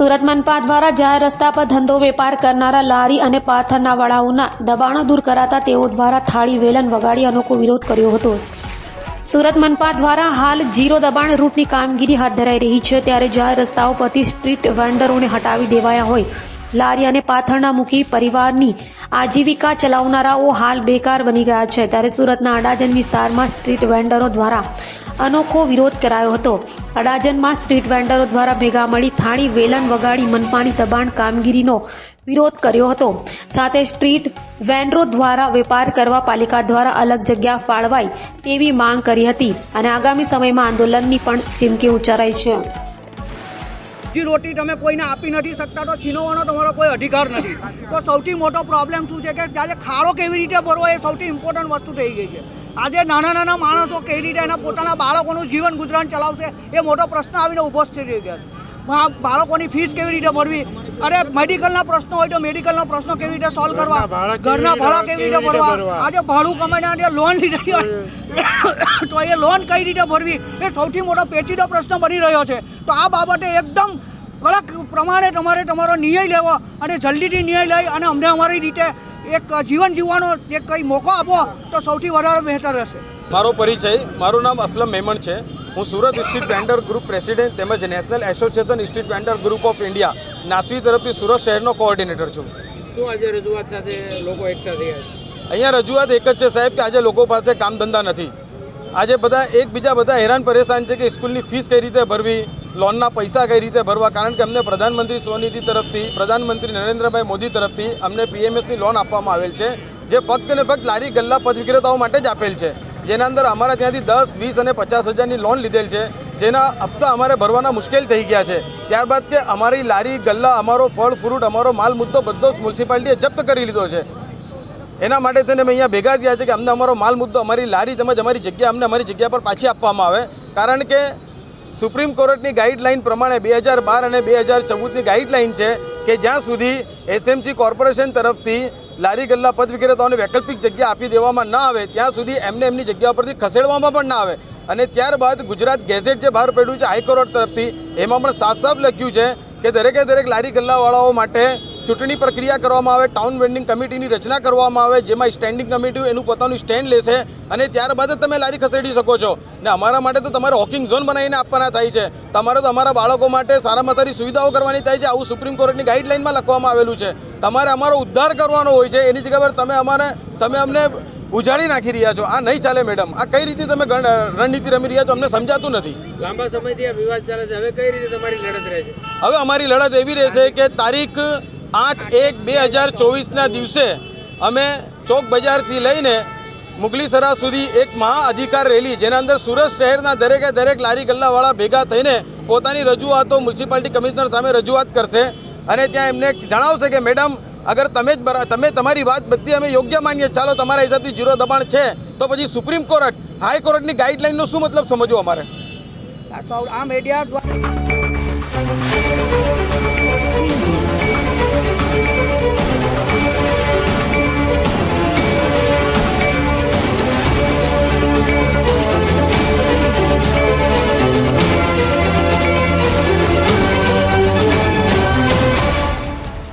સુરત મનપા દ્વારા જાહેર રસ્તા પર ધંધો વેપાર કરનારા લારી અને પાથરના વડાઓના દબાણો દૂર કરાતા તેઓ દ્વારા થાળી, વેલણ વગાડી અનોખો વિરોધ કર્યો હતો. સુરત મનપા દ્વારા હાલ જીરો દબાણ રૂટની કામગીરી હાથ ધરાઈ રહી છે. ત્યારે જાહેર રસ્તાઓ પરથી સ્ટ્રીટ વેન્ડરોને હટાવી દેવાયા હોય. લારી અને પાથરના મુખી પરિવારની આજીવિકા ચલાવનારાઓ હાલ બેકાર બની ગયા છે. ત્યારે સુરતના અડાજન વિસ્તારમાં સ્ટ્રીટ વેન્ડરો દ્વારા અનોખો વિરોધ કરાયો હતો. અડાજનમાં સ્ટ્રીટ વેન્ડરો દ્વારા ભેગા મળી થાણી વેલણ વગાડી મનપાની દબાણ કામગીરીનો વિરોધ કર્યો હતો. સાથે સ્ટ્રીટ વેન્ડરો દ્વારા વેપાર કરવા પાલિકા દ્વારા અલગ જગ્યા ફાળવાય તેવી માંગ કરી હતી અને આગામી સમયમાં આંદોલનની પણ ચીમકી ઉચ્ચારાઈ છે. જી રોટી તમે કોઈને આપી નથી શકતા, તો છીનવવાનો તમારો કોઈ અધિકાર નથી. તો સૌથી મોટો પ્રોબ્લેમ શું છે કે આજે ખાડો કેવી રીતે ભરવો એ સૌથી ઇમ્પોર્ટન્ટ વસ્તુ થઈ ગઈ છે. આજે નાના નાના માણસો કેવી રીતે એના પોતાના બાળકોનું જીવન ગુજરાન ચલાવશે એ મોટો પ્રશ્ન આવીને ઊભો થઈ ગયો બા- બાળકોની ફીસ કેવી રીતે ભરવી? અરે મેડિકલના પ્રશ્નો હોય તો મેડિકલના પ્રશ્નો કેવી રીતે સોલ્વ કરવા? ઘરના ભાડા કેવી રીતે ભરવા? આજે ભાડું કમાઈને આજે લોન લીધી હોય. તો એ લોન કઈ રીતે ભરવી? એ સૌથી મોટો પેચીદો પ્રશ્ન બની રહ્યો છે. તો આ બાબતે એકદમ કડક પ્રમાણે તમારે તમારો નિર્ણય લેવો અને જલ્દીથી નિર્ણય લઈ અને અમને અમારી રીતે એક જીવન જીવવાનો એક કંઈ મોકો આપો તો સૌથી વધારે બહેતર રહેશે. મારો પરિચય મારું નામ અસલમ મેમણ છે. હું Surat street vendor group president તેમજ national association street vendor group of India NASVI તરફથી સુરત શહેરનો કોઓર્ડિનેટર છું. શું આજે રજૂઆત સાથે લોકો એકઠા થયા? અહીંયા રજૂઆત એક જ છે સાહેબ કે આજે લોકો પાસે કામ ધંધા નથી. આજે બધા એકબીજા બધા હેરાન પરેશાન છે કે સ્કૂલની ફીસ કઈ રીતે ભરવી લોનના પૈસા કઈ રીતે ભરવા કારણ કે અમને પ્રધાનમંત્રી સ્વનિધિ તરફથી પ્રધાનમંત્રી નરેન્દ્રભાઈ મોદી તરફથી અમને પીએમએસની લોન આપવામાં આવેલ છે જે ફક્ત ને ફક્ત લારી ગલ્લા પદ વિક્રેતાઓ માટે જ આપેલ છે. જેના અંદર અમારા ત્યાંથી દસ, વીસ અને પચાસ હજારની લોન લીધેલ છે, જેના હપ્તા અમારે ભરવાના મુશ્કેલ થઈ ગયા છે. ત્યારબાદ કે અમારી લારી, ગલ્લા, અમારો ફળ ફ્રૂટ અમારો માલ, મુદ્દો બધો જ મ્યુનિસિપાલિટીએ જપ્ત કરી લીધો છે. એના માટે થઈને અમે અહીંયા ભેગા થયા છે કે અમને અમારો માલ, મુદ્દો, અમારી લારી તેમજ અમારી જગ્યા અમને અમારી જગ્યા પર પાછી આપવામાં આવે. કારણ કે સુપ્રીમ કોર્ટની ગાઈડલાઈન પ્રમાણે બે હજાર બાર અને બે હજાર ચૌદની ગાઈડલાઈન છે કે જ્યાં સુધી એસએમસી કોર્પોરેશન તરફથી લારી ગલ્લા પદ વિક્રેતાઓને વૈકલ્પિક જગ્યા આપી દેવામાં ન આવે. ત્યાં સુધી એમને એમની જગ્યા પરથી ખસેડવામાં પણ ના આવે. અને ત્યારબાદ ગુજરાત ગેઝેટ જે બહાર પડ્યું છે, હાઈકોર્ટ તરફથી, એમાં પણ સાફ સાફ લખ્યું છે કે દરેકે દરેક લારી ગલ્લાવાળાઓ માટે ચૂંટણી પ્રક્રિયા કરવામાં આવે ટાઉન વેન્ડિંગ કમિટીની રચના કરવામાં આવે, જેમાં સ્ટેન્ડિંગ કમિટી એનું પોતાનું સ્ટેન્ડ લેશે અને ત્યારબાદ જ તમે લારી ખસેડી શકો છો. ને અમારા માટે તો તમારે હોકિંગ ઝોન બનાવીને આપવાના થાય છે. તમારે તો અમારા બાળકો માટે સારામાં સારી સુવિધાઓ કરવાની થાય છે. આવું સુપ્રીમ કોર્ટની ગાઈડલાઇનમાં લખવામાં આવેલું છે. તમારે અમારો ઉદ્ધાર કરવાનો હોય છે એની જગ્યા પર તમે અમારે તમે અમને ઉજાડી નાખી રહ્યા છો. આ નહીં ચાલે મેડમ. આ કઈ રીતે તમે રણનીતિ રમી રહ્યા છો અમને સમજાતું નથી. લાંબા સમયથી આ વિવાદ ચાલે છે. હવે કઈ રીતે તમારી લડત રહેશે હવે અમારી લડત એવી રહેશે કે તારીખ આઠ એક બે હજાર ચોવીસના દિવસે અમે ચોક બજારથી લઈને મુગલીસરા સુધી એક મહા અધિકાર રેલી જેના અંદર સુરત શહેરના દરેકે દરેક લારી ગલ્લાવાળા ભેગા થઈને પોતાની રજૂઆતો મ્યુનિસિપાલિટી કમિશનર સામે રજૂઆત કરશે. અને ત્યાં એમને જણાવશે કે, મેડમ, અગર તમે જ તમે તમારી વાત બધી અમે યોગ્ય માનીએ ચાલો, તમારા હિસાબથી જીરો દબાણ છે, તો પછી સુપ્રીમ કોર્ટ, હાઈ કોર્ટની ગાઈડલાઈનનો શું મતલબ સમજવો અમારે? આ મીડિયા દ્વારા